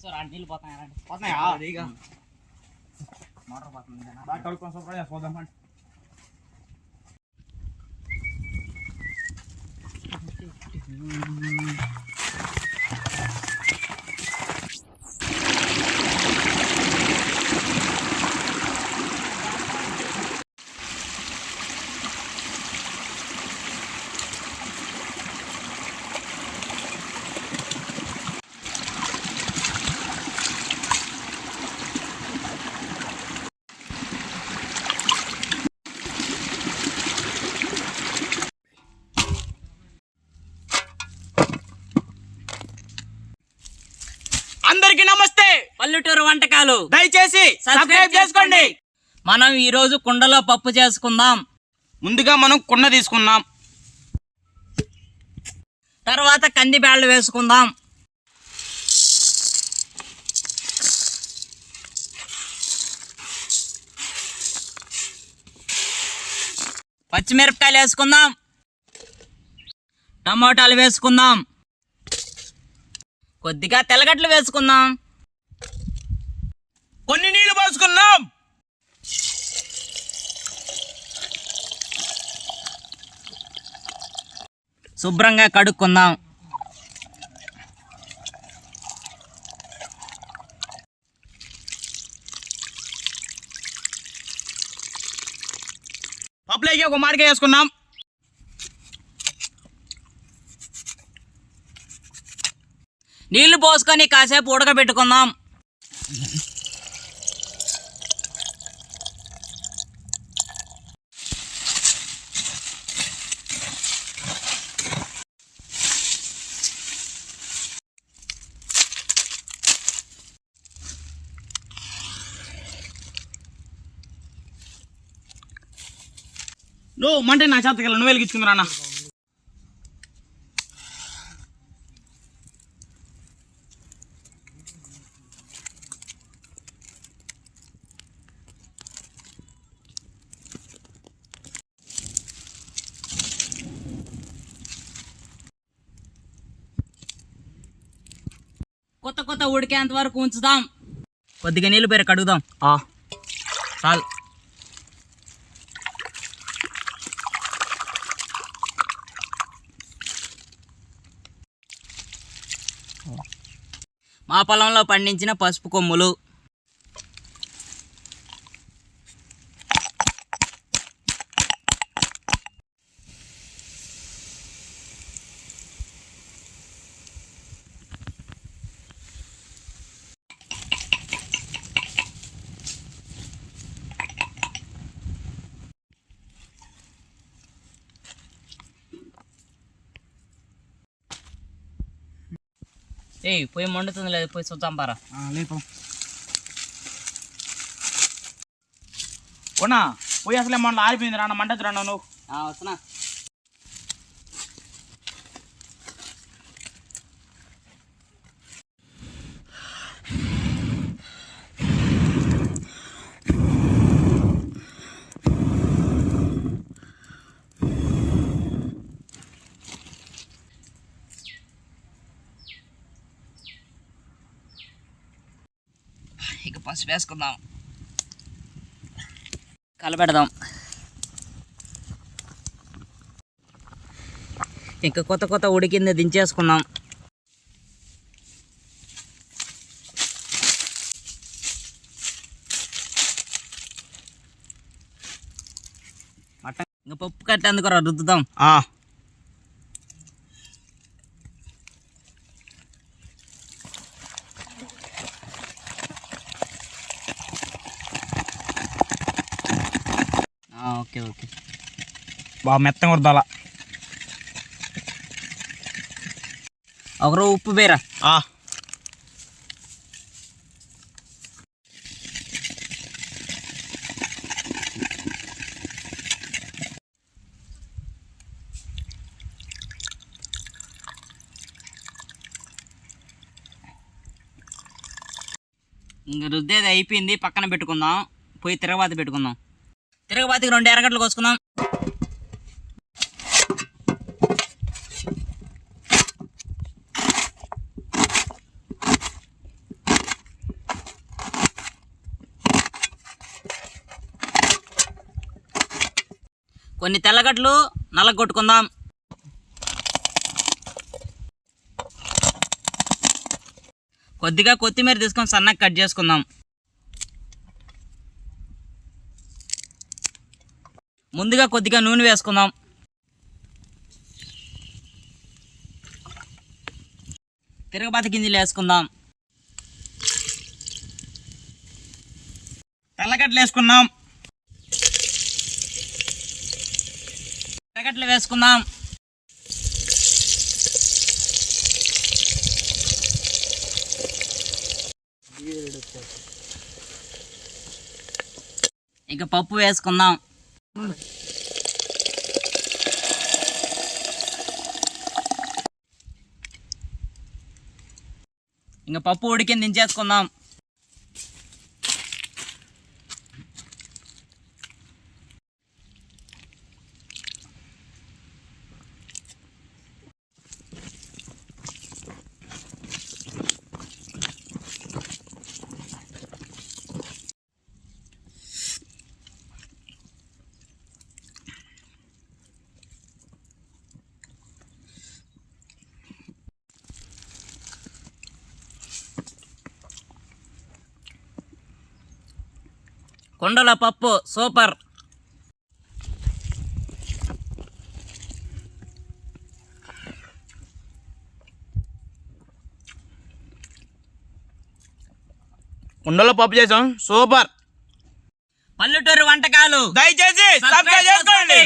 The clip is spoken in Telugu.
సార్ ఆ నీళ్ళు పోతాయి రండి పోతున్నాయా మోటార్ పోతుంది బాగా కడుక్కొని శుభ్రంగా చూద్దాం అండి పల్లెటూరు వంటకాలు. దయచేసి సబ్స్క్రైబ్ చేసుకోండి. మనం ఈ రోజు కుండలో పప్పు చేసుకుందాం. ముందుగా మనం కుండ తీసుకున్నాం తర్వాత కంది బ్యాళ్ళు వేసుకుందాం. పచ్చిమిరపకాయలు వేసుకుందాం. టమోటాలు వేసుకుందాం. కొద్దిగా తెల్లగడ్డలు వేసుకుందాం కొన్ని నీళ్ళు పోసుకున్నాం శుభ్రంగా కడుక్కుందాం. పప్పులోకి ఒక మాడికాయ వేసుకున్నాం నీళ్ళు పోసుకొని కాసేపు ఉడకబెట్టుకుందాం. నువ్వు మంటే నా చేత నువ్వు వెలిగించుకుందిరా రానా కొత్త కొత్త ఉడికేంత వరకు ఉంచుదాం. కొద్దిగా నీళ్ళు పేరు కడుగుదాం చాలు. మా పొలంలో పండించిన పసుపు కొమ్ములు ఏయ్ పోయి మండుతుంది లేదు పోయి చూద్దాం పారా. లేపు. ఉన్నా పోయి అసలే మన ఆరిపోయింది రా మంటది రా నువ్వు. వస్తున్నా. పసుపు వేసుకుందాం. కలపెడదాం ఇంకా కొత్త కొత్త ఉడికింది దించేసుకుందాం. మటన్ ఇంకా పప్పు కట్టేందుకు రా రుద్దుదాం. Okay okay. బాగా మెత్తంగా వరదాల ఒకరు ఉప్పు బేరా? ఇంక రుద్దేది అయిపోయింది పక్కన పెట్టుకుందాం. పోయి తిరగబాతి పెట్టుకుందాం. తిరగబాతికి రెండు ఎర్రగడ్డలు కోసుకుందాం. కొన్ని తెల్లగడ్డలు నల్లగొట్టుకుందాం కొద్దిగా కొత్తిమీర తీసుకొని సన్నగా కట్ చేసుకుందాం. ముందుగా కొద్దిగా నూనె వేసుకుందాం. తిరగబాత గింజలు వేసుకుందాం. తెల్లగడ్డలు వేసుకున్నాం తెల్లగడ్డలు వేసుకుందాం. ఇక పప్పు వేసుకుందాం. ఇంకా పప్పు ఉడికింది దించేసుకుందాం. కొండల పప్పు సూపర్. కుండలో పప్పు చేసాం సూపర్. పల్లెటూరు వంటకాలు. దయచేసి సబ్స్క్రైబ్ చేసుకోండి.